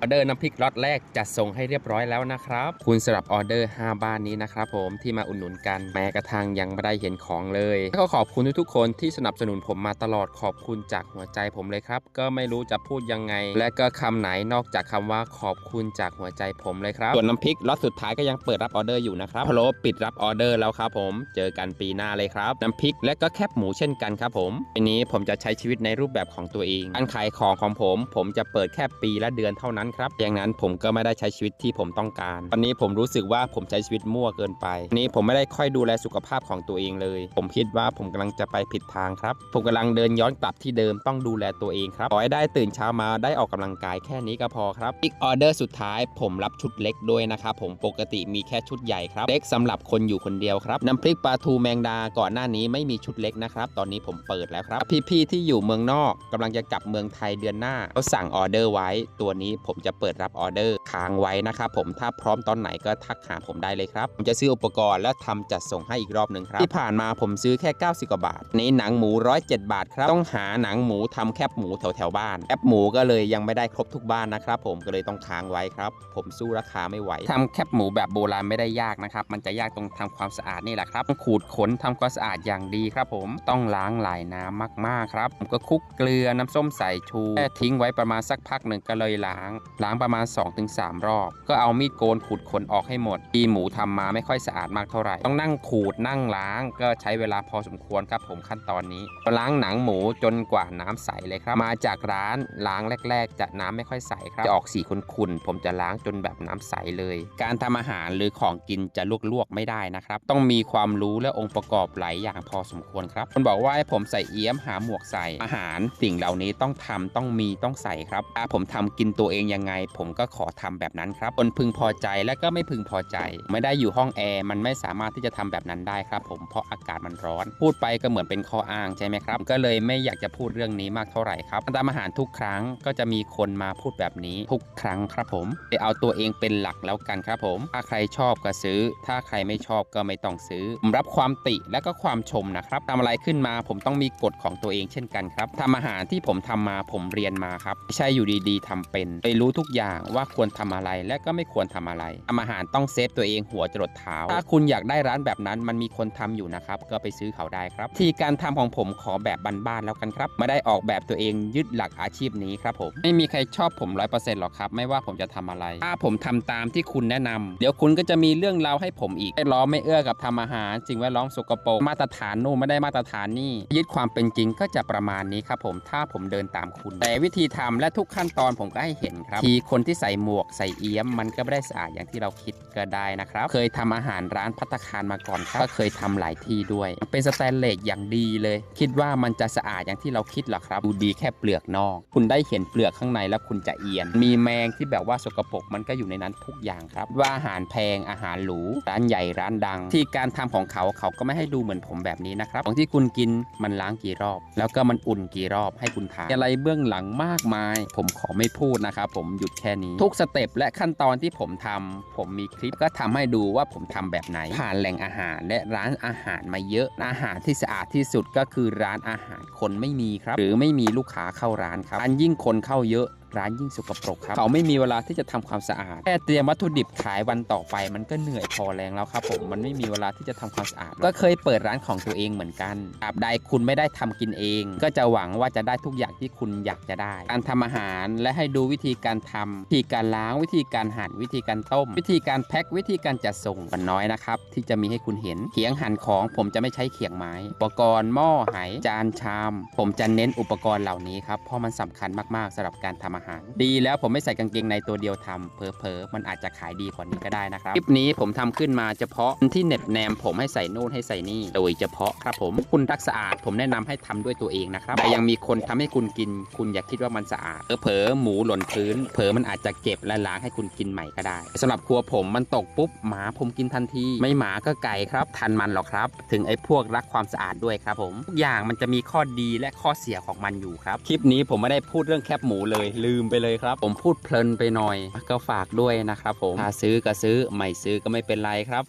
ออเดอร์น้ำพริกล็อตแรกจัดส่งให้เรียบร้อยแล้วนะครับ คุณสำหรับออเดอร์ 5 บ้านนี้นะครับผมที่มาอุดหนุนกันแม้กระทั่งยังไม่ได้เห็นของเลยก็ขอบคุณทุกๆคนที่สนับสนุนผมมาตลอดขอบคุณจากหัวใจผมเลยครับ ก็ไม่รู้จะพูดยังไง และก็คำไหนนอกจากคำว่าขอบคุณจากหัวใจผมเลยครับส่วนน้ำพริกล็อตสุดท้ายก็ยังเปิดรับออเดอร์อยู่นะครับพะโลปิดรับออเดอร์แล้วครับผม เจอกันปีหน้าเลยครับน้ำพริกและก็แคบหมูเช่นกันครับผมปีนี้ผมจะใช้ชีวิตในรูปแบบของตัวเองการขายของของผม ผมจะเปิดแค่ปีละเดือนเท่านั้นครับดังนั้นผมก็ไม่ได้ใช้ชีวิตที่ผมต้องการ ตอนนี้ผมรู้สึกว่าผมใช้ชีวิตมั่วเกินไปนนี้ผมไม่ได้ค่อยดูแลสุขภาพของตัวเองเลย ผมคิดว่าผมกำลังจะไปผิดทางครับ ผมกำลังเดินย้อนกลับที่เดิมต้องดูแลตัวเองครับขอให้ได้ตื่นเช้ามาได้ออกกำลังกายแค่นี้ก็พอครับอีกออเดอร์สุดท้ายผมรับชุดเล็กด้วยนะครับผมปกติมีแค่ชุดใหญ่ครับ เล็กสำหรับคนอยู่คนเดียวครับน้ำพริกปลาทูแมงดาก่อนหน้านี้ไม่มีชุดเล็กนะครับ ตอนนี้ผมเปิดแล้วครับ พี่ๆที่อยู่เมืองนอกกำลังจะกลับเมืองไทยเดือนหน้าเขาสั่งออเดอร์ไว้ตัวนี้ผมจะเปิดรับออเดอร์ค้างไว้นะครับผมถ้าพร้อมตอนไหนก็ทักหาผมได้เลยครับผมจะซื้ออุปกรณ์และทำจัดส่งให้อีกรอบหนึ่งครับที่ผ่านมาผมซื้อแค่ 90 กว่าบาท ในหนังหมู 107 บาทครับต้องหาหนังหมูทำแคบหมูแถวแถวบ้านแคบหมูก็เลยยังไม่ได้ครบทุกบ้านนะครับผมก็เลยต้องค้างไว้ครับ ผมสู้ราคาไม่ไหวทำแคบหมูแบบโบราณไม่ได้ยากนะครับมันจะยากตรงทำความสะอาดนี่แหละครับต้องขูดขนทำความสะอาดอย่างดีครับ ผมต้องล้างหลายน้ำมากๆครับผมก็คลุกเกลือน้ำส้มสายชูแค่ทิ้งไว้ประมาณสักพักหนึ่งก็เลยล้างล้างประมาณ 2-3 รอบ ก็เอามีดโกนขูดขนออกให้หมดที่หมูทำมาไม่ค่อยสะอาดมากเท่าไหร่ ต้องนั่งขูดนั่งล้าง ก็ใช้เวลาพอสมควรครับผมขั้นตอนนี้ ล้างหนังหมูจนกว่าน้ำใสเลยครับ มาจากร้านล้างแรก ๆ จะน้ำไม่ค่อยใสครับ จะออกสีขุ่นๆ ผมจะล้างจนแบบน้ำใสเลย การทำอาหารหรือของกินจะลวกๆไม่ได้นะครับ ต้องมีความรู้และองค์ประกอบหลายอย่างพอสมควรครับ คนบอกว่าให้ผมใส่เอี้ยมหาหมวกใส่อาหารสิ่งเหล่านี้ต้องทำต้องมีต้องใส่ครับถ้าผมทำกินตัวเองยังไง ผมก็ขอทำแบบนั้นครับคนพึงพอใจและก็ไม่พึงพอใจ ไม่ได้อยู่ห้องแอร์มันไม่สามารถที่จะทำแบบนั้นได้ครับ ผมเพราะอากาศมันร้อน พูดไปก็เหมือนเป็นข้ออ้างใช่ไหมครับ ก็เลยไม่อยากจะพูดเรื่องนี้มากเท่าไหร่ครับการทำอาหารทุกครั้งก็จะมีคนมาพูดแบบนี้ทุกครั้งครับผมไปเอาตัวเองเป็นหลักแล้วกันครับผม ถ้าใครชอบก็ซื้อ ถ้าใครไม่ชอบก็ไม่ต้องซื้อผมรับความติและก็ความชมนะครับทำอะไรขึ้นมาผมต้องมีกฎของตัวเองเช่นกันครับทำอาหารที่ผมทำมาผมเรียนมาครับไม่ใช่อยู่ดีๆทำเป็นไปรู้ทุกอย่างว่าควรทำอะไรและก็ไม่ควรทำอะไรทำอาหารต้องเซฟตัวเองหัวจรดเท้า ถ้าคุณอยากได้ร้านแบบนั้นมันมีคนทำอยู่นะครับ ก็ไปซื้อเขาได้ครับ ที่การทำของผมขอแบบบ้านๆแล้วกันครับ ไม่ได้ออกแบบตัวเองยึดหลักอาชีพนี้ครับผมไม่มีใครชอบผมร้อยเปอร์เซ็นต์หรอกครับ ไม่ว่าผมจะทำอะไร ถ้าผมทำตามที่คุณแนะนำเดี๋ยวคุณก็จะมีเรื่องราวให้ผมอีกไม่ล้อไม่เอื้อกับทำอาหารสิ่งแวดล้อมสกปรกมาตรฐานนู่นไม่ได้มาตรฐานนี่ยึดความเป็นจริงก็จะประมาณนี้ครับผมถ้าผมเดินตามคุณ แต่วิธีทำและทุกขั้นตอนผมก็ให้เห็นครับทีคนที่ใส่หมวกใส่เอี้ยมมันก็ไม่ได้สะอาดอย่างที่เราคิดก็ได้นะครับ เคยทำอาหารร้านพัตตาคารมาก่อนครับก็เคยทำหลายที่ด้วย เป็นสแตนเลสอย่างดีเลย คิดว่ามันจะสะอาดอย่างที่เราคิดหรอครับดูดีแค่เปลือกนอก คุณได้เห็นเปลือกข้างในแล้วคุณจะเอียน มีแมงที่แบบว่าสกปรกมันก็อยู่ในนั้นทุกอย่างครับ ว่าอาหารแพงอาหารหรูร้านใหญ่ร้านดัง ที่การทำของเขาเขาก็ไม่ให้ดูเหมือนผมแบบนี้นะครับของที่คุณกินมันล้างกี่รอบ แล้วก็มันอุ่นกี่รอบให้คุณทานอะไรเบื้องหลังมากมาย ผมขอไม่พูดนะครับผมหยุดแค่นี้ ทุกสเต็ปและขั้นตอนที่ผมทำผมมีคลิปก็ทำให้ดูว่าผมทำแบบไหน ผ่านแหล่งอาหารและร้านอาหารมาเยอะอาหารที่สะอาดที่สุดก็คือร้านอาหารคนไม่มีครับ หรือไม่มีลูกค้าเข้าร้านครับอันยิ่งคนเข้าเยอะ ร้านยิ่งสกปรกครับเขาไม่มีเวลาที่จะทำความสะอาดแค่เตรียมวัตถุดิบขายวันต่อไป มันก็เหนื่อยพอแรงแล้วครับผมมันไม่มีเวลาที่จะทำความสะอาด ก็เคยเปิดร้านของตัวเองเหมือนกันตราบใดคุณไม่ได้ทำกินเอง ก็จะหวังว่าจะได้ทุกอย่างที่คุณอยากจะได้ การทำอาหารและให้ดูวิธีการทำวิธีการล้างวิธีการหั่นวิธีการต้ม วิธีการแพ็ควิธีการจัดส่งมันน้อยนะครับที่จะมีให้คุณเห็นเขียงหั่นของผมจะไม่ใช้เขียงไม้อุปกรณ์หม้อไหจานชาม ผมจะเน้นอุปกรณ์เหล่านี้ครับเพราะมันสำคัญมากๆสำหรับการทำอาหารดีแล้วผมไม่ใส่กางเกงในตัวเดียวทำเพอเพอๆมันอาจจะขายดีกว่านี้ก็ได้นะครับ คลิปนี้ผมทำขึ้นมาเฉพาะที่เหน็บแนมผมให้ใส่นู่นให้ใส่นี่ โดยเฉพาะครับผมคุณรักสะอาด ผมแนะนำให้ทำด้วยตัวเองนะครับแต่ยังมีคนทำให้คุณกิน คุณอย่าคิดว่ามันสะอาดเผลอๆหมูหล่นพื้น เผลอมันอาจจะเก็บและล้างให้คุณกินใหม่ก็ได้สำหรับครัวผมมันตกปุ๊บหมาผมกินทันที ไม่หมาก็ไก่ครับ ทันมันหรอกครับ ถึงไอ้พวกรักความสะอาดด้วยครับผมทุกอย่างมันจะมีข้อดีและข้อเสียของมันอยู่ครับ คลิปนี้ผมไม่ได้พูดเรื่องแคบหมูเลยลืมไปเลยครับ ผมพูดเพลินไปหน่อย ก็ฝากด้วยนะครับผมถ้าซื้อก็ซื้อ ไม่ซื้อก็ไม่เป็นไรครับ